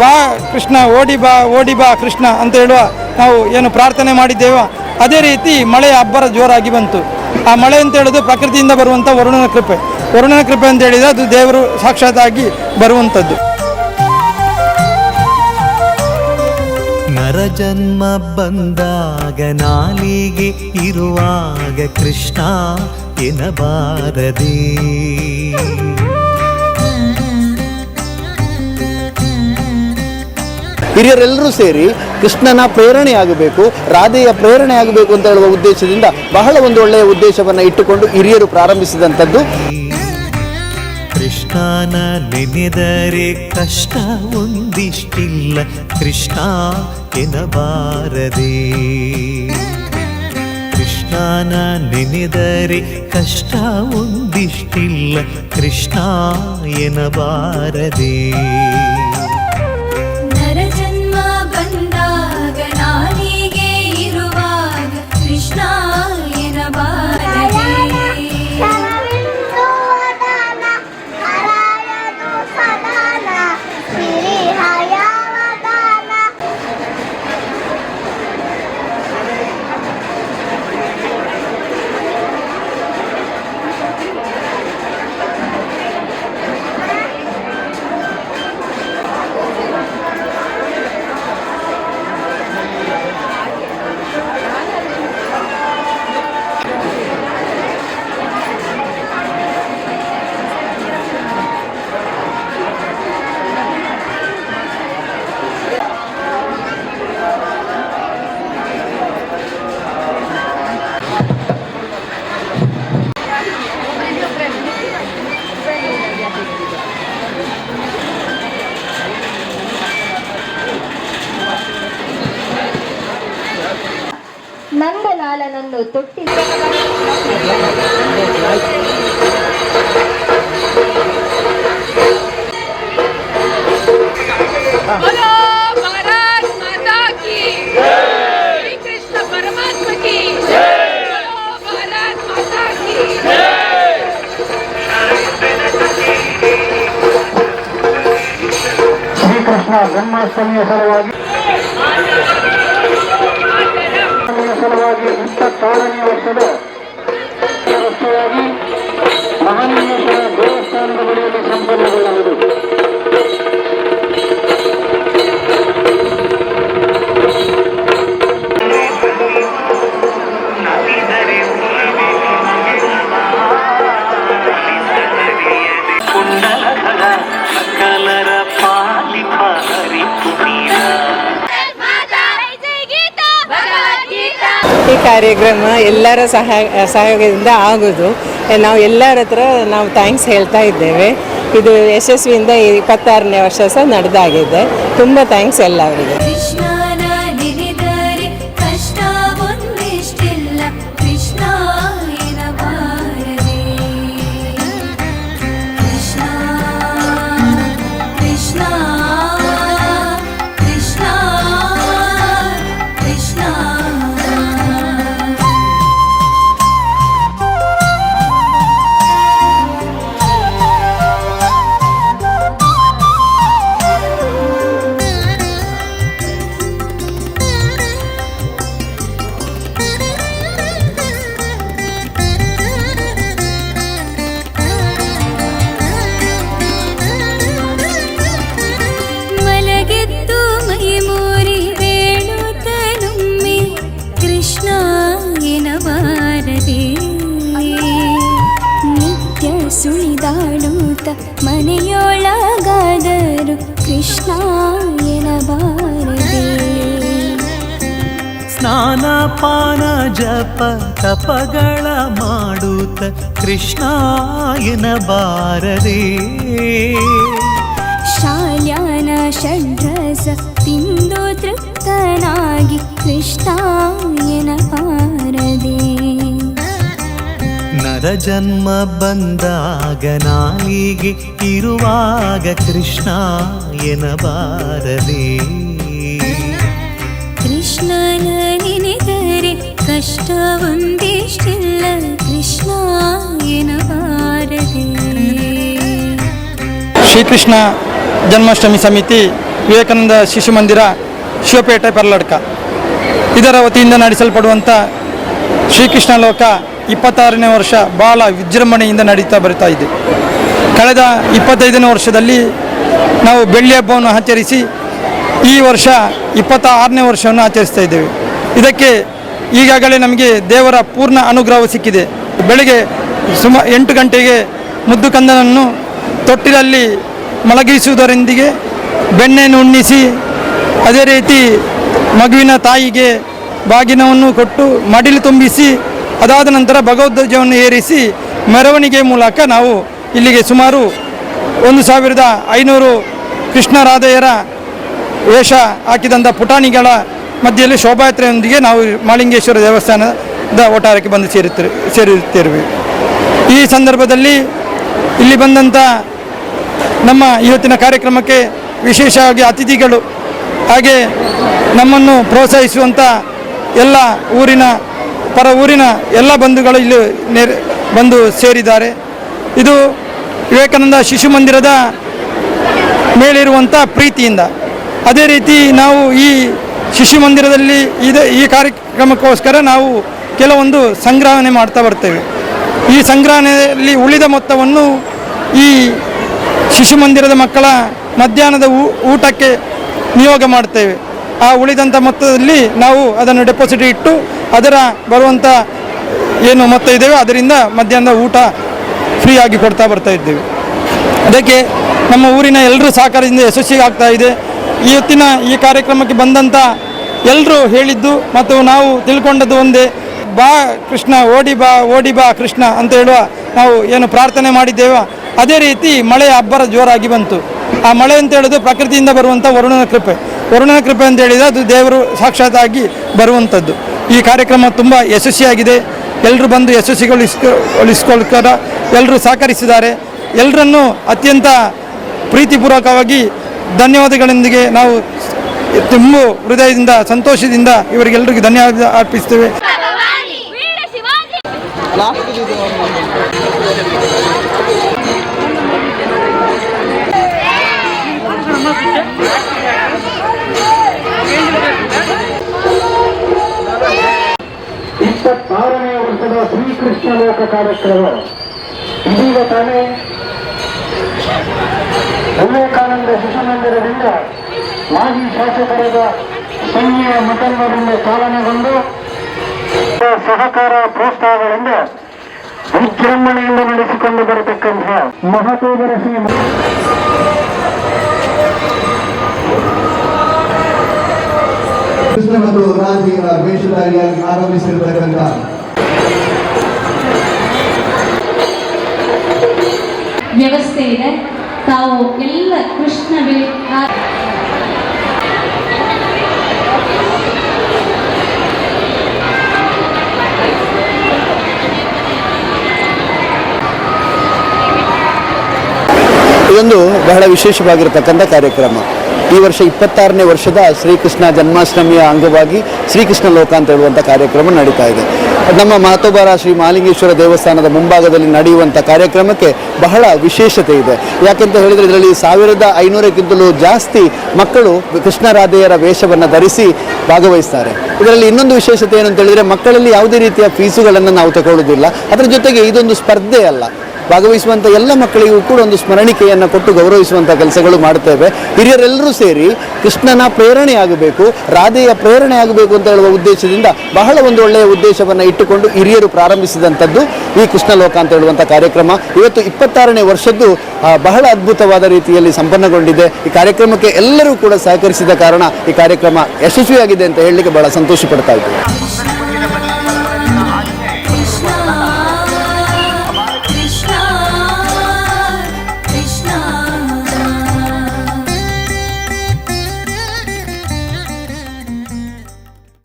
ಬಾ ಕೃಷ್ಣ, ಓಡಿ ಬಾ ಓಡಿ ಬಾ ಕೃಷ್ಣ ಅಂತ ಹೇಳುವ ನಾವು ಏನು ಪ್ರಾರ್ಥನೆ ಮಾಡಿದ್ದೇವೋ ಅದೇ ರೀತಿ ಮಳೆಯ ಅಬ್ಬರ ಜೋರಾಗಿ ಬಂತು. ಆ ಮಳೆ ಅಂತ ಹೇಳೋದು ಪ್ರಕೃತಿಯಿಂದ ಬರುವಂಥ ವರುಣನ ಕೃಪೆ. ವರುಣನ ಕೃಪೆ ಅಂತ ಹೇಳಿದರೆ ಅದು ದೇವರು ಸಾಕ್ಷಾತ್ತಾಗಿ ಬರುವಂಥದ್ದು ನರಜನ್ಮ ಬಂದಾಗ ನಾಲಿಗೆ ಇರುವಾಗ ಕೃಷ್ಣ ಎನಬಾರದೆ ಹಿರಿಯರೆಲ್ಲರೂ ಸೇರಿ ಕೃಷ್ಣನ ಪ್ರೇರಣೆಯಾಗಬೇಕು ರಾಧೆಯ ಪ್ರೇರಣೆಯಾಗಬೇಕು ಅಂತ ಹೇಳುವ ಉದ್ದೇಶದಿಂದ ಬಹಳ ಒಂದು ಒಳ್ಳೆಯ ಉದ್ದೇಶವನ್ನು ಇಟ್ಟುಕೊಂಡು ಹಿರಿಯರು ಪ್ರಾರಂಭಿಸಿದಂಥದ್ದು. ಕೃಷ್ಣನ ನೆನೆದರೆ ಕಷ್ಟ ಒಂದಿಷ್ಟಿಲ್ಲ, ಕೃಷ್ಣ ಎನ್ನಬಾರದೆ. ಕೃಷ್ಣನ ನೆನೆದರೆ ಕಷ್ಟ ಒಂದಿಷ್ಟಿಲ್ಲ, ಕೃಷ್ಣ ಎನಬಾರದೆ ಶ್ರೀಕೃಷ್ಣ ಜನ್ಮಾಷ್ಟಮಿಯ ಸಲುವಾಗಿ ಸಲುವಾಗಿ ಇಪ್ಪತ್ತಾರನೇ ವರ್ಷದ ವರ್ಷವಾಗಿ ಮಹಾಲಿಂಗೇಶ್ವರ ದೇವಸ್ಥಾನದ ಬಳಿಯಲ್ಲಿ ಸಂಪನ್ನಗೊಳ್ಳುವುದು ಕಾರ್ಯಕ್ರಮ ಎಲ್ಲರ ಸಹಾಯ, ಸಹಯೋಗದಿಂದ ಆಗೋದು. ನಾವು ಎಲ್ಲರ ಹತ್ರ ನಾವು ಥ್ಯಾಂಕ್ಸ್ ಹೇಳ್ತಾ ಇದ್ದೇವೆ. ಇದು ಯಶಸ್ವಿಯಿಂದ ಇಪ್ಪತ್ತಾರನೇ ವರ್ಷ ಸಹ ನಡೆದಾಗಿದೆ. ತುಂಬ ಥ್ಯಾಂಕ್ಸ್ ಎಲ್ಲರಿಗೆ ಜಪ ತಪಗಳ ಮಾಡುತ್ತ ಕೃಷ್ಣ ಬಾರದೆ. ಶಾಲ್ಯಾನ ಷಡ್ರಸ ತಿಂದು ತೃಪ್ತನಾಗಿ ಕೃಷ್ಣ ಎನಬಾರದೆ ನರಜನ್ಮ ಬಂದಾಗ ನಾಲಿಗೆ ಇರುವಾಗ ಕೃಷ್ಣ ಎನಬಾರದೆ ಕೃಷ್ಣನ ಕೃಷ್ಣ ಎನ್ನಬಾರದೆ ಶ್ರೀಕೃಷ್ಣ ಜನ್ಮಾಷ್ಟಮಿ ಸಮಿತಿ ವಿವೇಕಾನಂದ ಶಿಶು ಮಂದಿರ ಶಿವಪೇಟೆ ಪರ್ಲಡ್ಕ. ಇದರ ವತಿಯಿಂದ ನಡೆಸಲ್ಪಡುವಂಥ ಶ್ರೀಕೃಷ್ಣ ಲೋಕ ಇಪ್ಪತ್ತಾರನೇ ವರ್ಷ ಭಾಳ ವಿಜೃಂಭಣೆಯಿಂದ ನಡೀತಾ ಬರ್ತಾ ಇದೆ. ಕಳೆದ ಇಪ್ಪತ್ತೈದನೇ ವರ್ಷದಲ್ಲಿ ನಾವು ಬೆಳ್ಳಿ ಹಬ್ಬವನ್ನು ಆಚರಿಸಿ ಈ ವರ್ಷ ಇಪ್ಪತ್ತ ಆರನೇ ವರ್ಷವನ್ನು ಆಚರಿಸ್ತಾ ಇದ್ದೇವೆ. ಇದಕ್ಕೆ ಈಗಾಗಲೇ ನಮಗೆ ದೇವರ ಪೂರ್ಣ ಅನುಗ್ರಹ ಸಿಕ್ಕಿದೆ. ಬೆಳಗ್ಗೆ ಸುಮ ಎಂಟು ಗಂಟೆಗೆ ಮುದ್ದು ಕಂದನನ್ನು ತೊಟ್ಟಿಲಲ್ಲಿ ಮಲಗಿಸುವುದರೊಂದಿಗೆ ಬೆಣ್ಣೆಯನ್ನು ಉಣ್ಣಿಸಿ, ಅದೇ ರೀತಿ ಮಗುವಿನ ತಾಯಿಗೆ ಬಾಗಿನವನ್ನು ಕೊಟ್ಟು ಮಡಿಲು ತುಂಬಿಸಿ, ಅದಾದ ನಂತರ ಭಗವದ್ಧ್ವಜವನ್ನು ಏರಿಸಿ ಮೆರವಣಿಗೆ ಮೂಲಕ ನಾವು ಇಲ್ಲಿಗೆ ಸುಮಾರು ಒಂದು ಸಾವಿರದ ಐನೂರು ಕೃಷ್ಣರಾಧೆಯರ ವೇಷ ಹಾಕಿದಂಥ ಪುಟಾಣಿಗಳ ಮಧ್ಯೆಯಲ್ಲಿ ಶೋಭಾಯಾತ್ರೆಯೊಂದಿಗೆ ನಾವು ಮಾಳಿಂಗೇಶ್ವರ ದೇವಸ್ಥಾನದ ಒಟ್ಟಾರಕ್ಕೆ ಬಂದು ಸೇರುತ್ತೇವೆ ಸೇರಿರುತ್ತೇವೆ ಈ ಸಂದರ್ಭದಲ್ಲಿ ಇಲ್ಲಿ ಬಂದಂಥ ನಮ್ಮ ಇವತ್ತಿನ ಕಾರ್ಯಕ್ರಮಕ್ಕೆ ವಿಶೇಷವಾಗಿ ಅತಿಥಿಗಳು ಹಾಗೆ ನಮ್ಮನ್ನು ಪ್ರೋತ್ಸಾಹಿಸುವಂಥ ಎಲ್ಲ ಊರಿನ, ಪರ ಊರಿನ ಎಲ್ಲ ಬಂಧುಗಳು ಇಲ್ಲಿ ನೇರ, ಬಂದು ಸೇರಿದ್ದಾರೆ. ಇದು ವಿವೇಕಾನಂದ ಶಿಶು ಮಂದಿರದ ಮೇಲಿರುವಂಥ ಪ್ರೀತಿಯಿಂದ. ಅದೇ ರೀತಿ ನಾವು ಈ ಶಿಶು ಮಂದಿರದಲ್ಲಿ ಇದೆ ಈ ಕಾರ್ಯಕ್ರಮಕ್ಕೋಸ್ಕರ ನಾವು ಕೆಲವೊಂದು ಸಂಗ್ರಹಣೆ ಮಾಡ್ತಾ ಬರ್ತೇವೆ. ಈ ಸಂಗ್ರಹಣೆಯಲ್ಲಿ ಉಳಿದ ಮೊತ್ತವನ್ನು ಈ ಶಿಶು ಮಂದಿರದ ಮಕ್ಕಳ ಮಧ್ಯಾಹ್ನದ ಊಟಕ್ಕೆ ನಿಯೋಗ ಮಾಡ್ತೇವೆ. ಆ ಉಳಿದಂಥ ಮೊತ್ತದಲ್ಲಿ ನಾವು ಅದನ್ನು ಡೆಪಾಸಿಟ್ ಇಟ್ಟು ಅದರ ಬರುವಂಥ ಏನು ಮೊತ್ತ ಇದೆಯೋ ಅದರಿಂದ ಮಧ್ಯಾಹ್ನದ ಊಟ ಫ್ರೀ ಆಗಿ ಕೊಡ್ತಾ ಬರ್ತಾ ಇದ್ದೇವೆ. ಅದಕ್ಕೆ ನಮ್ಮ ಊರಿನ ಎಲ್ಲರೂ ಸಹಕಾರದಿಂದ ಯಶಸ್ವಿ ಆಗ್ತಾ ಇದೆ. ಇವತ್ತಿನ ಈ ಕಾರ್ಯಕ್ರಮಕ್ಕೆ ಬಂದಂತ ಎಲ್ಲರೂ ಹೇಳಿದ್ದು ಮತ್ತು ನಾವು ತಿಳ್ಕೊಂಡದ್ದು ಒಂದೇ. ಬಾ ಕೃಷ್ಣ, ಓಡಿ ಬಾ ಓಡಿ ಬಾ ಕೃಷ್ಣ ಅಂತ ಹೇಳುವ ನಾವು ಏನು ಪ್ರಾರ್ಥನೆ ಮಾಡಿದ್ದೇವೋ ಅದೇ ರೀತಿ ಮಳೆಯ ಅಬ್ಬರ ಜೋರಾಗಿ ಬಂತು. ಆ ಮಳೆ ಅಂತ ಹೇಳೋದು ಪ್ರಕೃತಿಯಿಂದ ಬರುವಂಥ ವರುಣನ ಕೃಪೆ. ವರುಣನ ಕೃಪೆ ಅಂತ ಹೇಳಿದರೆ ಅದು ದೇವರು ಸಾಕ್ಷಾತ್ತಾಗಿ ಬರುವಂಥದ್ದು ಈ ಕಾರ್ಯಕ್ರಮ ತುಂಬ ಯಶಸ್ವಿಯಾಗಿದೆ. ಎಲ್ಲರೂ ಬಂದು ಯಶಸ್ವಿಗೊಳಿಸ್ಕೊಳಿಸ್ಕೊಳ್ಕರ ಎಲ್ಲರೂ ಸಹಕರಿಸಿದ್ದಾರೆ. ಎಲ್ಲರನ್ನೂ ಅತ್ಯಂತ ಪ್ರೀತಿಪೂರ್ವಕವಾಗಿ ಧನ್ಯವಾದಗಳೊಂದಿಗೆ ನಾವು ತುಂಬ ಹೃದಯದಿಂದ, ಸಂತೋಷದಿಂದ ಇವರಿಗೆಲ್ಲರಿಗೂ ಧನ್ಯವಾದ ಅರ್ಪಿಸ್ತೇವೆ. ಇಪ್ಪತ್ತಾರನೇ ವರ್ಷದ ಶ್ರೀಕೃಷ್ಣ ಲೋಕ ಕಾರ್ಯಕ್ರಮ. ಇದೀಗ ತಾನೇ ವಿವೇಕಾನಂದ ಶಿಶು ಮಂದಿರದಿಂದ ಮಾಜಿ ಶಾಸಕರಾದ ಸಂಜೀವ ಮುಖಂಡರಿಂದ ಚಾಲನೆಗೊಂಡು ಸಹಕಾರ ಪ್ರೋತ್ಸಾಹಗಳಿಂದ ವಿಜೃಂಭಣೆಯಿಂದ ನಡೆಸಿಕೊಂಡು ಬರತಕ್ಕಂತಹ ಮಹತ್ವದ ಶ್ರೀ ಕೃಷ್ಣ ಮತ್ತು ರಾಧಿಗಳ ವೇಷಧಾರಿಯಾಗಿ ಆರಂಭಿಸಿರತಕ್ಕಂಥ ವ್ಯವಸ್ಥೆ ಇದೆ. ತಾವು ಎಲ್ಲ ಕೃಷ್ಣ ಇದೊಂದು ಬಹಳ ವಿಶೇಷವಾಗಿರತಕ್ಕಂಥ ಕಾರ್ಯಕ್ರಮ. ಈ ವರ್ಷ ಇಪ್ಪತ್ತಾರನೇ ವರ್ಷದ ಶ್ರೀಕೃಷ್ಣ ಜನ್ಮಾಷ್ಟಮಿಯ ಅಂಗವಾಗಿ ಶ್ರೀಕೃಷ್ಣ ಲೋಕ ಅಂತ ಹೇಳುವಂಥ ಕಾರ್ಯಕ್ರಮ ನಡೀತಾ ಇದೆ. ನಮ್ಮ ಮಾತೋಬಾರ ಶ್ರೀ ಮಾಲಿಂಗೇಶ್ವರ ದೇವಸ್ಥಾನದ ಮುಂಭಾಗದಲ್ಲಿ ನಡೆಯುವಂಥ ಕಾರ್ಯಕ್ರಮಕ್ಕೆ ಬಹಳ ವಿಶೇಷತೆ ಇದೆ. ಯಾಕೆಂತ ಹೇಳಿದರೆ ಇದರಲ್ಲಿ ಸಾವಿರದ ಐನೂರಕ್ಕಿಂತಲೂ ಜಾಸ್ತಿ ಮಕ್ಕಳು ಕೃಷ್ಣರಾಧೆಯರ ವೇಷವನ್ನು ಧರಿಸಿ ಭಾಗವಹಿಸ್ತಾರೆ. ಇದರಲ್ಲಿ ಇನ್ನೊಂದು ವಿಶೇಷತೆ ಏನಂತ ಹೇಳಿದರೆ ಮಕ್ಕಳಲ್ಲಿ ಯಾವುದೇ ರೀತಿಯ ಫೀಸುಗಳನ್ನು ನಾವು ತಗೊಳ್ಳೋದಿಲ್ಲ ಅದರ ಜೊತೆಗೆ ಇದೊಂದು ಸ್ಪರ್ಧೆ ಅಲ್ಲ. ಭಾಗವಹಿಸುವಂಥ ಎಲ್ಲ ಮಕ್ಕಳಿಗೂ ಕೂಡ ಒಂದು ಸ್ಮರಣಿಕೆಯನ್ನು ಕೊಟ್ಟು ಗೌರವಿಸುವಂಥ ಕೆಲಸಗಳು ಮಾಡ್ತೇವೆ ಹಿರಿಯರೆಲ್ಲರೂ ಸೇರಿ ಕೃಷ್ಣನ ಪ್ರೇರಣೆ ಆಗಬೇಕು, ರಾಧೆಯ ಪ್ರೇರಣೆ ಆಗಬೇಕು ಅಂತ ಹೇಳುವ ಉದ್ದೇಶದಿಂದ ಬಹಳ ಒಂದು ಒಳ್ಳೆಯ ಉದ್ದೇಶವನ್ನು ಇಟ್ಟುಕೊಂಡು ಹಿರಿಯರು ಪ್ರಾರಂಭಿಸಿದಂಥದ್ದು ಈ ಕೃಷ್ಣ ಲೋಕ ಅಂತ ಹೇಳುವಂಥ ಕಾರ್ಯಕ್ರಮ. ಇವತ್ತು ಇಪ್ಪತ್ತಾರನೇ ವರ್ಷದ್ದು ಬಹಳ ಅದ್ಭುತವಾದ ರೀತಿಯಲ್ಲಿ ಸಂಪನ್ನಗೊಂಡಿದೆ. ಈ ಕಾರ್ಯಕ್ರಮಕ್ಕೆ ಎಲ್ಲರೂ ಕೂಡ ಸಹಕರಿಸಿದ ಕಾರಣ ಈ ಕಾರ್ಯಕ್ರಮ ಯಶಸ್ವಿಯಾಗಿದೆ ಅಂತ ಹೇಳಲಿಕ್ಕೆ ಬಹಳ ಸಂತೋಷ ಪಡ್ತಾ ಇದ್ದೇವೆ.